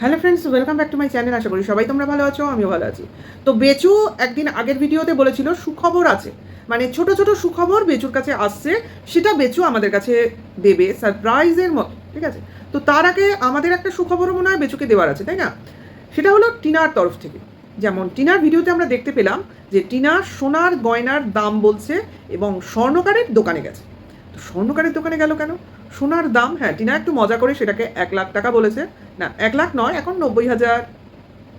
Hello friends welcome back to my channel আশা করি সবাই তোমরা ভালো আছো, আমিও ভালো আছি। তো বেচু একদিন আগের ভিডিওতে বলেছিল, সুখবর আছে। মানে ছোট ছোট সুখবর বেচুর কাছে আসছে, সেটা বেচু আমাদের কাছে দেবে সারপ্রাইজের মতো, ঠিক আছে? তো তার আগে আমাদের একটা সুখবরও মনে হয় বেচুকে দেওয়ার আছে, তাই না? সেটা হলো টিনার তরফ থেকে। যেমন টিনার ভিডিওতে আমরা দেখতে পেলাম যে টিনা সোনার গয়নার দাম বলছে এবং স্বর্ণকারের দোকানে গেছে। তো স্বর্ণকারের দোকানে গেল কেন? সোনার দাম হ্যাঁ টিনা একটু মজা করে সেটাকে এক লাখ টাকা বলেছে। না, এক লাখ নয়, এখন নব্বই হাজার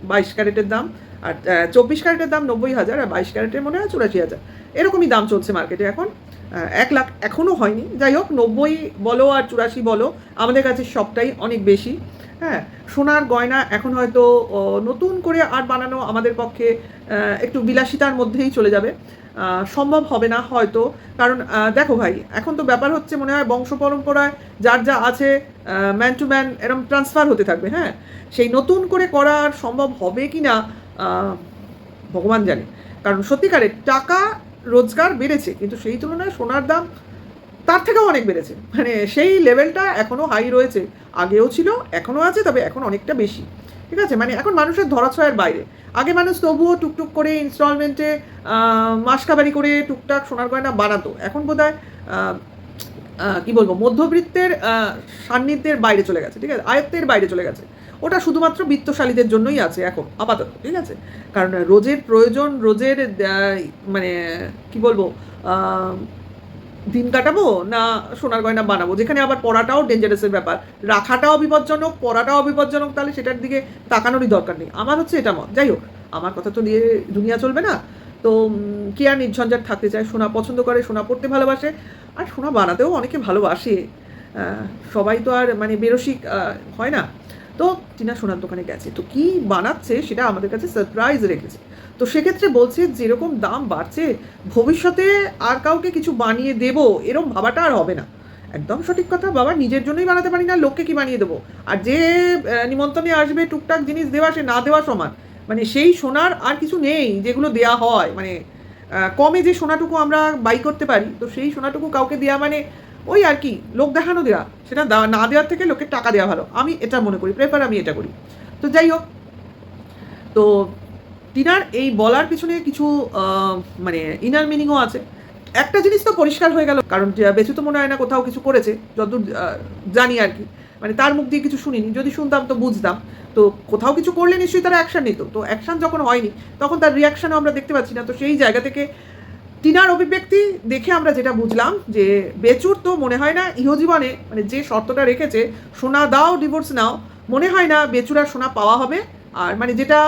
বাইশ ক্যারেটের দাম। আর চব্বিশ ক্যারেটের দাম নব্বই হাজার আর বাইশ ক্যারেটের মনে হয় চুরাশি হাজার। এরকমই দাম চলছে মার্কেটে এখন। এক লাখ এখনও হয়নি। যাই হোক, নব্বই বলো আর চুরাশি বলো, আমাদের কাছে সবটাই অনেক বেশি। হ্যাঁ সোনার গয়না এখন হয়তো নতুন করে আর বানানো আমাদের পক্ষে একটু বিলাসিতার মধ্যেই চলে যাবে। সম্ভব হবে না হয়তো, কারণ দেখো ভাই, এখন তো ব্যাপার হচ্ছে মনে হয় বংশ পরম্পরায় যার যা আছে ম্যান টু ম্যান এরম ট্রান্সফার হতে থাকবে হ্যাঁ? সেই নতুন করে করা আর সম্ভব হবে কি না ভগবান জানে। কারণ সত্যিকারের টাকা রোজগার বেড়েছে, কিন্তু সেই তুলনায় সোনার দাম তার থেকেও অনেক বেড়েছে। মানে সেই লেভেলটা এখনও হাই রয়েছে। আগেও ছিল এখনও আছে, তবে এখন অনেকটা বেশি। ঠিক আছে? মানে এখন মানুষের ধরাছোঁয়ের বাইরে। আগে মানুষ তবুও টুকটুক করে ইনস্টলমেন্টে মাসকাবারি করে টুকটাক সোনার গয়না বানাতো। এখন বোধ হয় কী বলব, মধ্যবৃত্তের সান্নিধ্যের বাইরে চলে গেছে। ঠিক আছে? আয়ত্তের বাইরে চলে গেছে। ওটা শুধুমাত্র বিত্তশালীদের জন্যই আছে এখন, আপাতত। ঠিক আছে? কারণ রোজের প্রয়োজন, রোজের মানে কি বলব দিন কাটাবো না সোনার গয়না বানাবো? যেখানে আবার পড়াটাও ডেঞ্জারাসের ব্যাপার। রাখাটাও বিপজ্জনক, পড়াটাও বিপজ্জনক, তাহলে সেটার দিকে তাকানোরই দরকার নেই। আমার হচ্ছে এটা মত। যাই হোক, আমার কথা তো নিয়ে দুনিয়া চলবে না। তো কে আর নির্ঝঞ্ঝাট থাকতে চায়? সোনা পছন্দ করে, সোনা পড়তে ভালোবাসে। আর সোনা বানাতেও অনেকে ভালোবাসে। সবাই তো আর মানে বেরসিক হয় না। তো টিনা সোনার দোকানে গেছে। তো কি বানাচ্ছে সেটা আমাদের কাছে সারপ্রাইজ রেখেছে। তো সেক্ষেত্রে বলছে যেরকম দাম বাড়ছে, ভবিষ্যতে আর কাউকে কিছু বানিয়ে দেবো এরকম ভাবাটা আর হবে না। একদম সঠিক কথা, বাবা নিজের জন্যই বানাতে পারি না, লোককে কি বানিয়ে দেবো? আর যে নিমন্ত্রণে আসবে, টুকটাক জিনিস দেওয়া সে না দেওয়া সমান। মানে সেই সোনার আর কিছু নেই যেগুলো দেয়া হয়। মানে কমে যে সোনাটুকু আমরা বাই করতে পারি, তো সেই সোনাটুকু কাউকে দেওয়া মানে ওই আর কি, লোক দেখানো দেওয়া সেটা না দেওয়ার থেকে লোকের টাকা দেওয়া ভালো। আমি এটা মনে করি প্রেফার আমি এটা করি। তো যাই হোক, তো টিনার এই বলার পিছনে কিছু মানে ইনার মিনিংও আছে। একটা জিনিস তো পরিষ্কার হয়ে গেল, কারণ বেচু তো মনে হয় না কোথাও কিছু করেছে, যতদূর জানি আর কি। মানে তার মুখ দিয়ে কিছু শুনিনি, যদি শুনতাম তো বুঝতাম। তো কোথাও কিছু করলে নিশ্চয়ই তারা অ্যাকশান নিত। তো অ্যাকশন যখন হয়নি, তখন তার রিয়াকশনও আমরা দেখতে পাচ্ছি না। তো সেই জায়গা থেকে টিনার অভিব্যক্তি দেখে আমরা যেটা বুঝলাম যে বেচুর তো মনে হয় না ইহজীবনে মানে যে শর্তটা রেখেছে, সোনা দাও ডিভোর্স নাও, মনে হয় না বেচুর সোনা পাওয়া হবে। আর মানে যেটা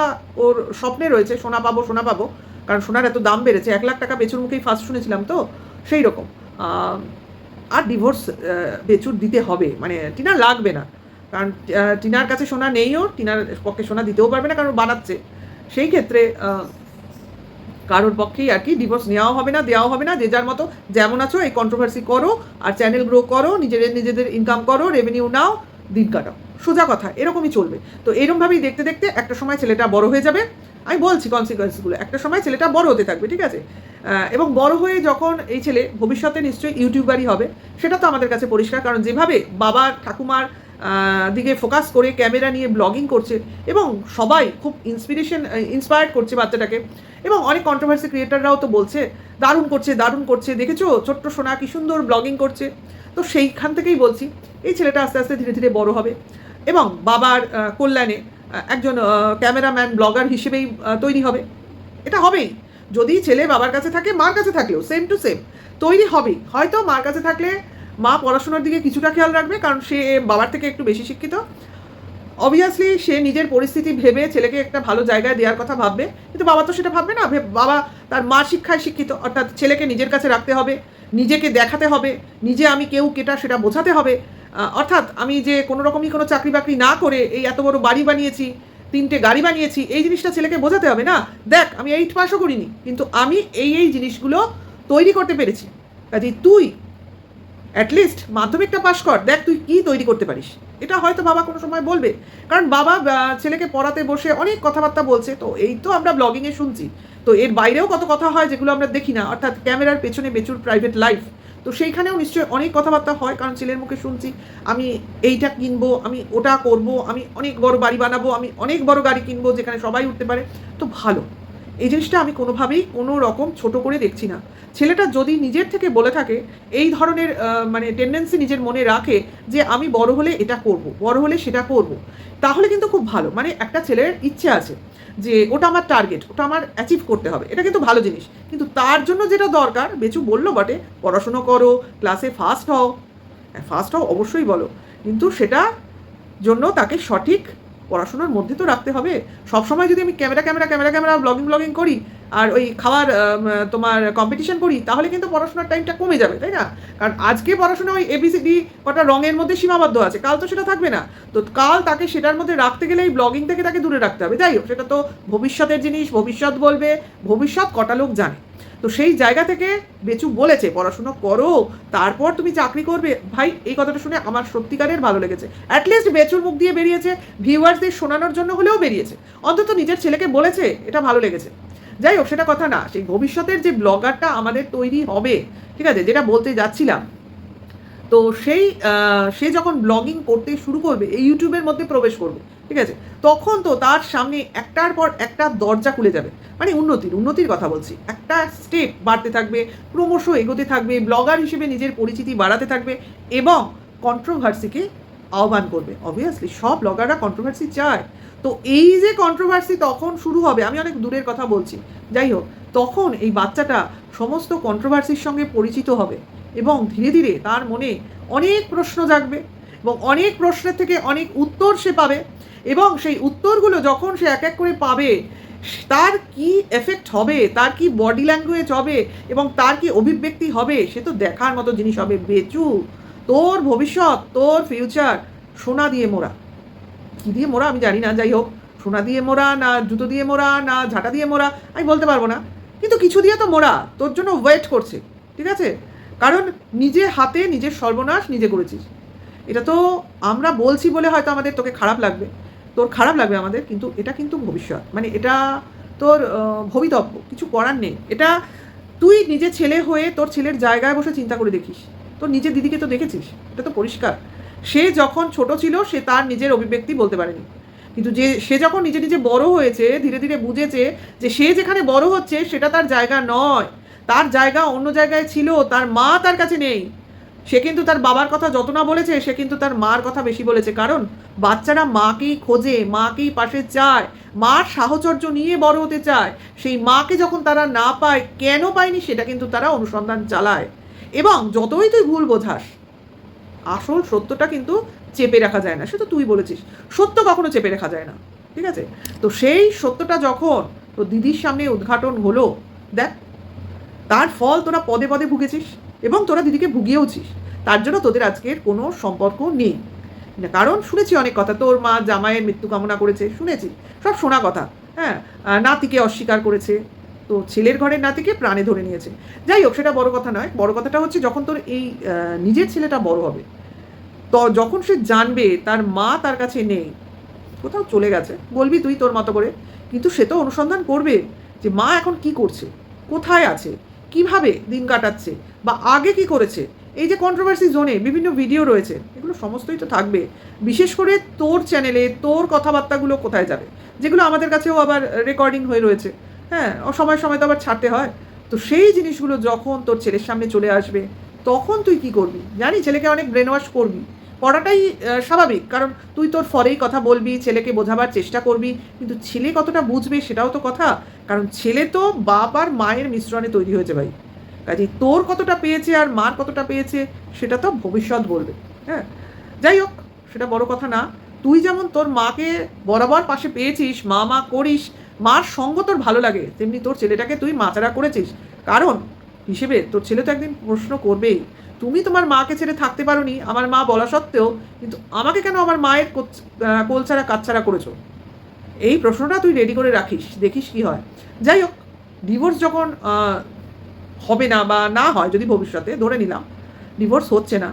ওর স্বপ্নে রয়েছে, সোনা পাবো সোনা পাবো, কারণ সোনার এত দাম বেড়েছে, এক লাখ টাকা বেচুর মুখেই ফার্স্ট শুনেছিলাম তো, সেই রকম। আর ডিভোর্স বেচুর দিতে হবে মানে টিনার লাগবে না। কারণ টিনার কাছে সোনা নেইও টিনার পক্ষে সোনা দিতেও পারবে না, কারণ বানাচ্ছে। সেই ক্ষেত্রে কারোর পক্ষেই আর কি ডিভোর্স নেওয়াও হবে না, দেওয়াও হবে না, যে যার মতো। যেমন আছো, এই কন্ট্রোভার্সি করো, আর চ্যানেল গ্রো করো, নিজেদের নিজেদের ইনকাম করো রেভিনিউ নাও, দিন কাটাও। সোজা কথা, এরকমই চলবে। তো এরকমভাবেই দেখতে দেখতে একটা সময় ছেলেটা বড় হয়ে যাবে। আমি বলছি কনসিকুয়েন্সগুলো একটা সময় ছেলেটা বড় হতে থাকবে, ঠিক আছে? এবং বড় হয়ে যখন এই ছেলে ভবিষ্যতে নিশ্চয়ই ইউটিউবারই হবে, সেটা তো আমাদের কাছে পরিষ্কার, কারণ যেভাবে বাবার ঠাকুমার দিকে ফোকাস করে ক্যামেরা নিয়ে ব্লগিং করছে এবং সবাই খুব ইন্সপিরেশন ইন্সপায়ার্ড করছে বাচ্চাটাকে। এবং অনেক কন্ট্রোভার্সি ক্রিয়েটাররাও তো বলছে, দারুণ করছে দারুণ করছে। দেখেছ? ছোট্ট সোনা কি সুন্দর ব্লগিং করছে। তো সেইখান থেকেই বলছি, এই ছেলেটা আস্তে আস্তে ধীরে ধীরে বড় হবে। এবং বাবার কল্যাণে একজন ক্যামেরাম্যান ব্লগার হিসেবেই তৈরি হবে। এটা হবেই। যদি ছেলে বাবার কাছে থাকে, মার কাছে থাকলেও সেম টু সেম তৈরি হবেই। হয়তো মার কাছে থাকলে মা পড়াশোনার দিকে কিছুটা খেয়াল রাখবে, কারণ সে বাবার থেকে একটু বেশি শিক্ষিত। অবভিয়াসলি সে নিজের পরিস্থিতি ভেবে ছেলেকে একটা ভালো জায়গায় দেওয়ার কথা ভাববে, কিন্তু বাবা তো সেটা ভাববে না। বাবা তার মা শিক্ষায় শিক্ষিত, অর্থাৎ ছেলেকে নিজের কাছে রাখতে হবে, নিজেকে দেখাতে হবে, নিজে আমি কেউ কেটা সেটা বোঝাতে হবে। অর্থাৎ আমি যে কোনো রকমই কোনো চাকরি বাকরি না করে এই এত বড় বাড়ি বানিয়েছি, তিনটে গাড়ি বানিয়েছি, এই জিনিসটা ছেলেকে বোঝাতে হবে না। দেখ, আমি এইট পাসও করিনি, কিন্তু আমি এই এই জিনিসগুলো তৈরি করতে পেরেছি। কাজেই তুই অ্যাটলিস্ট মাধ্যমিকটা পাশ কর। দেখ তুই কি তৈরি করতে পারিস। এটা হয়তো বাবা কোনো সময় বলবে। কারণ বাবা ছেলেকে পড়াতে বসে অনেক কথাবার্তা বলছে। তো এই তো আমরা ব্লগিংয়ে শুনছি। তো এর বাইরেও কত কথা হয় যেগুলো আমরা দেখি না। অর্থাৎ ক্যামেরার পেছনে বেচুর প্রাইভেট লাইফ তো সেইখানেও নিশ্চয়ই অনেক কথাবার্তা হয়। কারণ ছেলের মুখে শুনছি, আমি এইটা কিনবো, আমি ওটা করব, আমি অনেক বড় বাড়ি বানাবো, আমি অনেক বড় গাড়ি কিনবো যেখানে সবাই উঠতে পারে। তো ভালো। এই জিনিসটা আমি কোনোভাবেই কোনো রকম ছোট করে দেখছি না। ছেলেটা যদি নিজের থেকে বলে থাকে, এই ধরনের মানে টেন্ডেন্সি নিজের মনে রাখে যে আমি বড় হলে এটা করব, বড় হলে সেটা করব, তাহলে কিন্তু খুব ভালো। মানে একটা ছেলের ইচ্ছে আছে যে ওটা আমার টার্গেট ওটা আমার অ্যাচিভ করতে হবে। এটা কিন্তু ভালো জিনিস। কিন্তু তার জন্য যেটা দরকার, বেচু বলল বটে, পড়াশুনো করো ক্লাসে ফার্স্ট হও। ফার্স্ট হও অবশ্যই বলো। কিন্তু সেটা জন্য তাকে সঠিক পড়াশোনার মধ্যে তো রাখতে হবে। সবসময় যদি আমি camera camera camera camera blogging blogging করি আর ওই খাওয়ার তোমার কম্পিটিশন করি, তাহলে কিন্তু পড়াশোনার টাইমটা কমে যাবে, তাই না? কারণ আজকে পড়াশোনা ওই এবিসিডি কটা রঙের মধ্যে সীমাবদ্ধ আছে, কাল তো সেটা থাকবে না। তো কাল তাকে সেটার মধ্যে রাখতে গেলে এই ব্লগিং থেকে তাকে দূরে রাখতে হবে, যাই হোক, সেটা তো ভবিষ্যতের জিনিস, ভবিষ্যৎ বলবে, ভবিষ্যৎ কটা লোক জানে। তো সেই জায়গা থেকে বেচু বলেছে, পড়াশুনো করো, তারপর তুমি চাকরি করবে। ভাই, এই কথাটা শুনে আমার সত্যিকারের ভালো লেগেছে। অ্যাটলিস্ট বেচুর মুখ দিয়ে বেরিয়েছে ভিউয়ার্সদের শোনানোর জন্য হলেও বেরিয়েছে। অন্তত নিজের ছেলেকে বলেছে, এটা ভালো লেগেছে। যাই হোক, সেটা কথা না। সেই ভবিষ্যতের যে ব্লগারটা আমাদের তৈরি হবে, ঠিক আছে, যেটা বলতে যাচ্ছিলাম। তো সেই সে যখন ব্লগিং করতে শুরু করবে, এই ইউটিউবের মধ্যে প্রবেশ করবে, ঠিক আছে, তখন তো তার সামনে একটার পর একটা দরজা খুলে যাবে। মানে উন্নতির উন্নতির কথা বলছি। একটা স্টেপ বাড়তে থাকবে, ক্রমশ এগোতে থাকবে, ব্লগার হিসেবে নিজের পরিচিতি বাড়াতে থাকবে এবং কন্ট্রোভার্সিকে আহ্বান করবে। অবভিয়াসলি সব ব্লগাররা কন্ট্রোভার্সি চায়। তো এই যে কন্ট্রোভার্সি তখন শুরু হবে, আমি অনেক দূরের কথা বলছি। যাই হোক, তখন এই বাচ্চাটা সমস্ত কন্ট্রোভার্সির সঙ্গে পরিচিত হবে এবং ধীরে ধীরে তার মনে অনেক প্রশ্ন জাগবে এবং অনেক প্রশ্নের থেকে অনেক উত্তর সে পাবে এবং সেই উত্তরগুলো যখন সে এক এক করে পাবে, তার কি এফেক্ট হবে, তার কি বডি ল্যাঙ্গুয়েজ হবে এবং তার কি অভিব্যক্তি হবে, সে তো দেখার মতো জিনিস হবে। বেচু তোর ভবিষ্যৎ, তোর ফিউচার সোনা দিয়ে মোড়া। কী দিয়ে মোড়া আমি জানি না, যাই হোক। সোনা দিয়ে মোড়া না জুতো দিয়ে মোড়া না ঝাঁটা দিয়ে মোড়া, আমি বলতে পারব না। কিন্তু কিছু দিয়ে তো মোড়া, তোর জন্য ওয়েট করছে, ঠিক আছে? কারণ নিজে হাতে নিজের সর্বনাশ নিজে করেছিস। এটা তো আমরা বলছি বলে হয়তো আমাদের তোকে খারাপ লাগবে। তোর খারাপ লাগবে আমাদের, কিন্তু এটা কিন্তু ভবিষ্যৎ। মানে এটা তোর ভবিতব্য, কিছু করার নেই। এটা তুই নিজে ছেলে হয়ে তোর ছেলের জায়গায় বসে চিন্তা করে দেখিস। তোর নিজের দিদিকে তো দেখেছিস, এটা তো পরিষ্কার। সে যখন ছোট ছিল, সে তার নিজের অভিব্যক্তি বলতে পারেনি। কিন্তু যে, সে যখন নিজে নিজে বড় হয়েছে, ধীরে ধীরে বুঝেছে যে সে যেখানে বড় হচ্ছে, সেটা তার জায়গা নয়। তার জায়গা অন্য জায়গায় ছিল, তার মা তার কাছে নেই। সে কিন্তু তার বাবার কথা যত না বলেছে, সে কিন্তু তার মার কথা বেশি বলেছে। কারণ বাচ্চারা মাকেই খোঁজে, মাকেই পাশে চায়, মার সাহচর্য নিয়ে বড় হতে চায়। সেই মাকে যখন তারা না পায়, কেন পায়নি, সেটা কিন্তু তারা অনুসন্ধান চালায়। এবং যতই তুই ভুল বোঝাস, আসল সত্যটা কিন্তু চেপে রাখা যায় না। সে তো তুই বলেছিস, সত্য কখনো চেপে রাখা যায় না। ঠিক আছে? তো সেই সত্যটা যখন তো দিদির সামনে উদ্ঘাটন হলো, দেখ, তার ফল তোরা পদে পদে ভুগেছিস এবং তোরা দিদিকে ভুগিয়েওছিস তার জন্য তোদের আজকের কোনো সম্পর্ক নেই। কারণ শুনেছি অনেক কথা, তোর মা জামাইয়ের মৃত্যু কামনা করেছে, শুনেছি। সব শোনা কথা। হ্যাঁ নাতিকে অস্বীকার করেছে। তো ছেলের ঘরের নাতিকে প্রাণে ধরে নিয়েছে। যাই হোক, সেটা বড় কথা নয়। বড় কথাটা হচ্ছে যখন তোর এই নিজের ছেলেটা বড় হবে, তো যখন সে জানবে তার মা তার কাছে নেই, কোথাও চলে গেছে, বলবি তুই তোর মতো করে। কিন্তু সে তো অনুসন্ধান করবে যে মা এখন কি করছে, কোথায় আছে, কীভাবে দিন কাটাচ্ছে বা আগে কি করেছে। এই যে কন্ট্রোভার্সি জোনে বিভিন্ন ভিডিও রয়েছে, এগুলো সমস্তই তো থাকবে। বিশেষ করে তোর চ্যানেলে তোর কথাবার্তাগুলো কোথায় যাবে, যেগুলো আমাদের কাছেও আবার রেকর্ডিং হয়ে রয়েছে। হ্যাঁ ও সময় সময় তো আবার ছাড়তে হয়। তো সেই জিনিসগুলো যখন তোর ছেলের সামনে চলে আসবে তখন তুই কি করবি? জানি ছেলেকে অনেক ব্রেন ওয়াশ করবি আহ, স্বাভাবিক কারণ তুই তোর ফরেই কথা বলবি ছেলেকে বোঝাবার চেষ্টা করবি কিন্তু ছেলে কতটা বুঝবে সেটাও তো কথা। কারণ ছেলে তো বাপ আর মায়ের মিশ্রণে তৈরি হয়েছে ভাই। কাজে তোর কতটা পেয়েছে আর মার কতটা পেয়েছে সেটা তো ভবিষ্যৎ বলবে। হ্যাঁ যাই হোক সেটা বড় কথা না। তুই যেমন তোর মাকে বরাবর পাশে পেয়েছিস মা মা করিস মার সঙ্গ তোর ভালো লাগে, তেমনি তোর ছেলেটাকে তুই মাচারা করেছিস। কারণ, হিসেবে তোর ছেলে তো একদিন প্রশ্ন করবেই। তুমি তোমার মাকে ছেড়ে থাকতে পারোনি, আমার মা বলা সত্ত্বেও, কিন্তু আমাকে কেন আমার মায়ের কোলছাড়া কাচ্ছাড়া করেছ? এই প্রশ্নটা তুই রেডি করে রাখিস, দেখিস কি হয়। যাই হোক ডিভোর্স যখন হবে না বা না হয়, যদি ভবিষ্যতে, ধরে নিলাম ডিভোর্স হচ্ছে না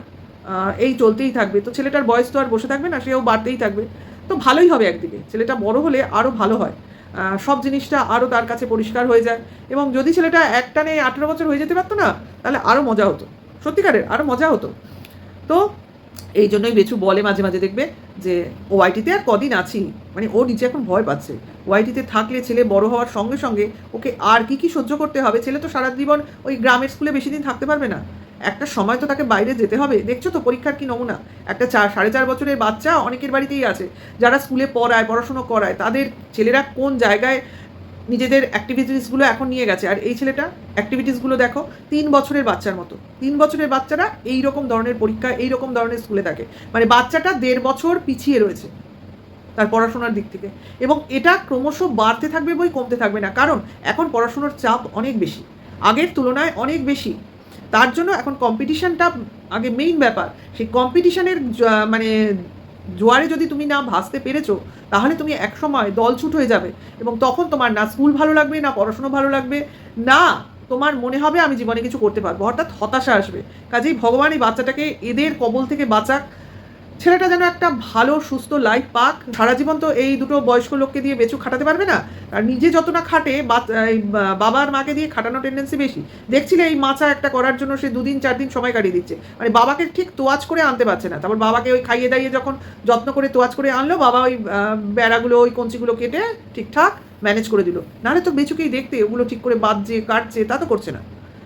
এই চলতেই থাকবে। তো ছেলেটার বয়স তো আর বসে থাকবে না, সেও বাড়তেই থাকবে। তো ভালোই হবে একদিকে। ছেলেটা বড় হলে আরও ভালো হয়। সব জিনিসটা আরও তার কাছে পরিষ্কার হয়ে যায়। এবং যদি ছেলেটা একটানে আঠেরো বছর হয়ে যেতে পারতো না, তাহলে আরও মজা হতো। সত্যিকারের আরও মজা হতো। তো এই জন্যই বেচু বলে মাঝে মাঝে দেখবে যে ওয়াইটিতে আর কদিন আছি। মানে ও নিজে এখন ভয় পাচ্ছে। ওয়াইটিতে থাকলে ছেলে বড় হওয়ার সঙ্গে সঙ্গে ওকে আর কি কি সহ্য করতে হবে? ছেলে তো সারা জীবন ওই গ্রামের স্কুলে বেশি দিন থাকতে পারবে না। একটা সময় তো তাকে বাইরে যেতে হবে। দেখছ তো পরীক্ষার কি নমুনা? একটা চার, সাড়ে চার বছরের বাচ্চা অনেকের বাড়িতেই আছে। যারা স্কুলে পড়ায়, পড়াশুনো করায়, তাদের ছেলেরা কোন জায়গায় নিজেদের অ্যাক্টিভিটিসগুলো এখন নিয়ে গেছে? আর এই ছেলেটা অ্যাক্টিভিটিসগুলো দেখো, তিন বছরের বাচ্চার মতো। তিন বছরের বাচ্চারা এই রকম ধরনের পরীক্ষা এই রকম ধরনের স্কুলে থাকে। মানে বাচ্চাটা দেড় বছর পিছিয়ে রয়েছে তার পড়াশোনার দিক থেকে। এবং এটা ক্রমশ বাড়তে থাকবে বই কমতে থাকবে না। কারণ এখন পড়াশোনার চাপ অনেক বেশি। আগের তুলনায় অনেক বেশি। তার জন্য এখন কম্পিটিশানটা আগে মেইন ব্যাপার। সেই কম্পিটিশানের মানে জোয়ারে যদি তুমি না ভাসতে পেরেছ, তাহলে তুমি একসময় দলছুট হয়ে যাবে এবং তখন তোমার না স্কুল ভালো লাগবে, না পড়াশুনো ভালো লাগবে, না তোমার মনে হবে আমি জীবনে কিছু করতে পারব। হঠাৎ হতাশা আসবে। কাজেই ভগবান এই বাচ্চাটাকে এদের কবল থেকে বাঁচাক। ছেলেটা যেন একটা ভালো, সুস্থ লাইফ পাক। সারা জীবন তো এই দুটো বয়স্ক লোককে দিয়ে বেচু খাটাতে পারবে না। আর নিজে যত না খাটে বাচ- এই, বা- বাবা আর মাকে দিয়ে খাটানো টেন্ডেন্সি বেশি। দেখছিলে এই মাচা একটা করার জন্য সে দুদিন চার দিন সময় কাটিয়ে দিচ্ছে। মানে বাবাকে ঠিক তোয়াজ করে আনতে পারছে না। তারপর বাবাকে ওই খাইয়ে দাইয়ে যখন যত্ন করে তোয়াজ করে আনলো, বাবা ওই বেড়াগুলো, ওই কঞ্চিগুলো কেটে ঠিকঠাক ম্যানেজ করে দিল। নাহলে তো বেচুকেই দেখতে, ওগুলো ঠিক করে বাজছে কাটছে, তা তো করছে না।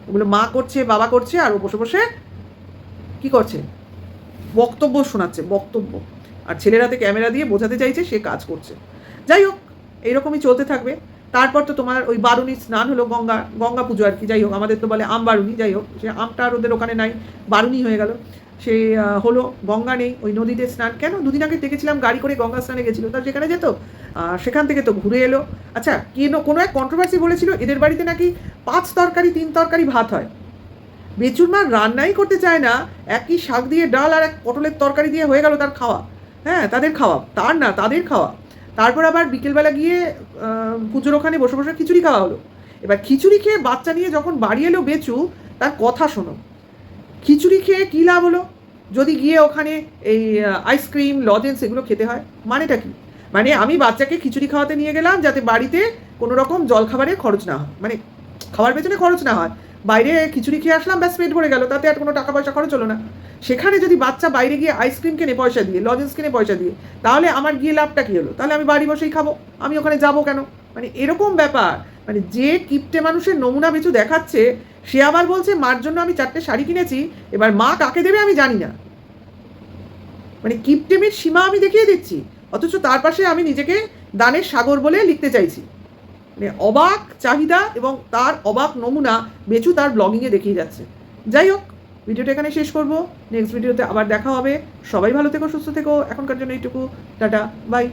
ওগুলো মা করছে, বাবা করছে, আর ও বসে বসে কি করছে? বক্তব্য শোনাচ্ছে, বক্তব্য। আর ছেলের হাতে ক্যামেরা দিয়ে বোঝাতে চাইছে সে কাজ করছে। যাই হোক এইরকমই চলতে থাকবে। তারপর তো তোমার ওই বারুণী স্নান হলো গঙ্গা গঙ্গা পুজো আর কি, যাই হোক, আমাদের তো বলে আম বারুণী, যাই হোক, সে আমটা আর ওদের ওখানে নাই, বারুণী হয়ে গেল। সে হলো, গঙ্গা নেই, ওই নদীতে স্নান, কেন? দুদিন আগে দেখেছিলাম গাড়ি করে গঙ্গা স্নানে গেছিল। তা সেখানে যেত? সেখান থেকে তো ঘুরে এলো। আচ্ছা কেন কোনো এক কন্ট্রোভার্সি বলেছিল, এদের বাড়িতে নাকি পাঁচ তরকারি, তিন তরকারি ভাত হয়। বেচুর মা রান্নাই করতে চায় না, একই শাক দিয়ে ডাল আর এক পটলের তরকারি দিয়ে হয়ে গেল তার খাওয়া। হ্যাঁ তাদের খাওয়া। তার না, তাদের খাওয়া। তারপর আবার বিকেলবেলা গিয়ে পুজোর ওখানে বসে বসে খিচুড়ি খাওয়া হলো। এবার খিচুড়ি খেয়ে বাচ্চা নিয়ে যখন বাড়ি এলো বেচু, তার কথা শোনো। খিচুড়ি খেয়ে কী লাভ হলো? যদি গিয়ে ওখানে এই আইসক্রিম লজেন্স এগুলো খেতে হয়, মানেটা কি? মানে আমি বাচ্চাকে খিচুড়ি খাওয়াতে নিয়ে গেলাম যাতে বাড়িতে কোনো রকম জলখাবারের খরচ না হয়। মানে খাওয়ার পেছনে খরচ না হয়। বাইরে খিচুড়ি খেয়ে আসলাম, ব্যাস পেট ভরে গেল, তাতে আর কোনো টাকা পয়সা খরচ হলো না। সেখানে যদি বাচ্চা বাইরে গিয়ে আইসক্রিম কিনে পয়সা দিয়ে লজেন্স কিনে পয়সা দিয়ে, তাহলে আমার গিয়ে লাভটা কী হলো? তাহলে আমি বাড়ি বসেই খাব, আমি ওখানে যাব কেন? মানে এরকম ব্যাপার মানে যে কিপটে মানুষের নমুনা বেচু দেখাচ্ছে, সে আবার বলছে, মার জন্য আমি চারটে শাড়ি কিনেছি, এবার মা কাকে দেবে আমি জানি না। মানে কিপটেমের সীমা আমি দেখিয়ে দিচ্ছি, অথচ তার পাশে আমি নিজেকে দানের সাগর বলে লিখতে চাইছি। মানে অবাক চাহিদা এবং তার অবাক নমুনা বেচু তার ব্লগিংয়ে দেখিয়ে যাচ্ছে। যাই হোক, ভিডিওটা এখানে শেষ করব। নেক্সট ভিডিওতে আবার দেখা হবে। সবাই ভালো থেকো, সুস্থ থেকো। এখনকার জন্য এইটুকু। Tata, bye.